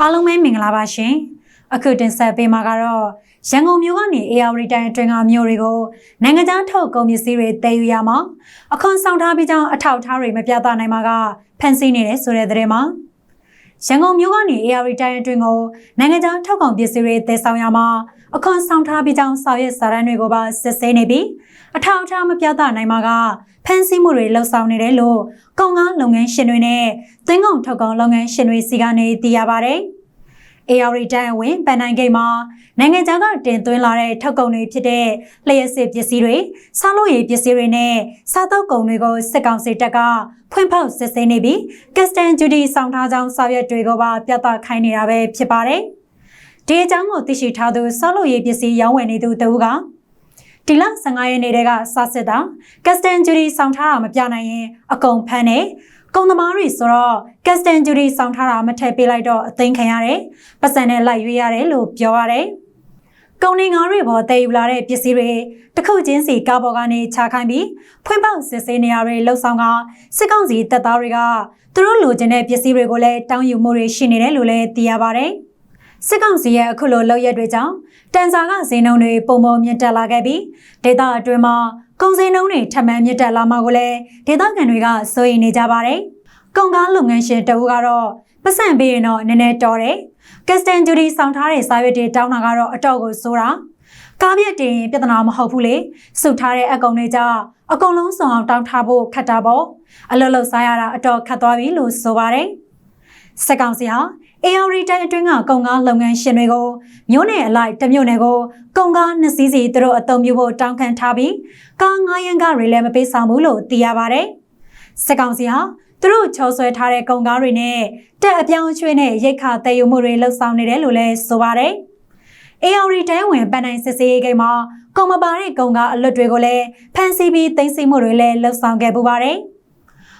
အားလုံးပဲမင်္ဂလာပါရှင်အခုတင်ဆက်ပေးမှာကတော့ရန်ကုန်မြို့ကနေ AR တိုင်းအတွင်းကမြို့တွေကိုနိုင်ငံခြားထုတ်ကုန်ပစ္စည်းတွေတည်ယူရမှာအခွန်ဆောင်ထားပြီးကြောင်းအထောက်အထားတွေမပြသနိုင်မှာကဖန်ဆီးနေတယ်ဆိုတဲ့သတင်းမှာ ရန်ကုန်မြို့ကနေ AR တိုင်းအတွင်းကိုနိုင်ငံခြားထုတ်ကုန်ပစ္စည်းတွေတည်ဆောင်ရမှာအခွန်ဆောင်ထားပြီးကြောင်းစာရွက်စာတမ်းတွေကိုပါစစ်ဆေးနေပြီးအထောက်အထားမပြသနိုင်မှာကဖန်ဆီးမှုတွေလှုပ်ဆောင်နေတယ်လို့ကုန်ကားလုပ်ငန်းရှင်တွေနဲ့သွင်းကုန်ထုတ်ကုန်လုပ်ငန်းရှင်တွေစီကနေသိရပါတယ်။ AR တိုင်းဝင်ပန်နိုင်ဂိတ်မှာနိုင်ငံခြားကတင်သွင်းလာတဲ့ထုတ်ကုန်တွေဖြစ်တဲ့လျှက်စစ်ပစ္စည်းတွေ၊ဆောင်းလို့ရည်ပစ္စည်းတွေနဲ့စားသောက်ကုန်တွေကိုစစ်ကောင်စီတပ်ကဖွင့်ဖောက်စစ်ဆေးနေပြီး Custom Duty ဆောင်ထားကြောင်းစာရွက်တွေကိုပါပြသခိုင်းနေတာပဲဖြစ်ပါတယ်။ဒီအကြောင်းကိုသိရှိထားသူဆောင်းလို့ရည်ပစ္စည်းရောင်းဝယ်နေသူတဦးကဒီလ15ရက်နေ့တည်းကစစစ်တာ Custom Duty ဆောင်ထားတာမပြနိုင်ရင်အကုန်ဖမ်းတယ် ကုန်သမားတွေဆိုတော့ custom duty ဆောင်ထားတာမထည့်ပေးလိုက်တော့အသိမ်းခံရတယ်။ပတ်စံနဲ့လိုက်ရွေးရတယ်လို့ပြောရတယ်။ကုန်နေငါတွေပေါ်တည်ယူလာတဲ့ပစ္စည်းတွေတစ်ခုချင်းစီကားပေါ်ကနေချခိုင်းပြီးဖွင့်ပေါက်စစ်ဆေးနေရတွေလှုပ်ဆောင်ကစစ်ကောင်စီတပ်သားတွေကသူတို့လိုချင်တဲ့ပစ္စည်းတွေကိုလည်းတောင်းယူမှုတွေရှိနေတယ်လို့လည်းသိရပါတယ်။ စစ်ကောင်စီရဲ့အခုလိုလုပ်ရက်တွေကြောင့်တန်စာကဈေးနှုန်းတွေပုံပေါ်မြင့်တက်လာခဲ့ပြီးဒေသအတွင်းမှာကုန်စည်နှုန်းတွေထပ်မံမြင့်တက်လာမှာကိုလည်းဒေသခံတွေကစိုးရိမ်နေကြပါတယ်။ကုန်ကားလုပ်ငန်းရှင်တအူကတော့ပတ်စံပေးရင်တော့နည်းနည်းတော်တယ်။ custom duty ဆောင်ထားတဲ့စာရွက်တွေတောင်းတာကတော့အတော့ကိုဆိုတာ။ကားပြက်တင်ပြဿနာမဟုတ်ဘူးလေ။စုထားတဲ့အကုံတွေကြအကုန်လုံးစုံအောင်တောင်းထားဖို့ခက်တာပေါ့။အလုပ်လုပ်စားရတာအတော့ခက်သွားပြီလို့ဆိုပါတယ်။ စက်ကောင်စီဟာ AR တိုင်းအတွင်းကကုန်ကားလုပ်ငန်းရှင်တွေကိုမြို့နယ်အလိုက်တမြို့နယ်ကိုကုန်ကားနှစ်စီးစီသူတို့အသုံးပြုဖို့တောင်းခံထားပြီးကားငားရန်ကားတွေလည်းမပေးဆောင်ဘူးလို့သိရပါဗျ။စစ်ကောင်စီဟာသူတို့ချောဆွဲထားတဲ့ကုန်ကားတွေနဲ့တက်အပြောင်းအရွှေ့နဲ့ရိတ်ခါတည်ယူမှုတွေလှုပ်ဆောင်နေတယ်လို့လည်းဆိုပါတယ်။ AR တိုင်းဝင်ပန်နိုင်စစ်စေးရေးကိန်းမှာကုန်မပါတဲ့ကုန်ကားအလွတ်တွေကိုလည်းဖမ်းဆီးပြီးသိမ်းဆည်းမှုတွေလည်းလှုပ်ဆောင်ခဲ့ပူပါတယ်။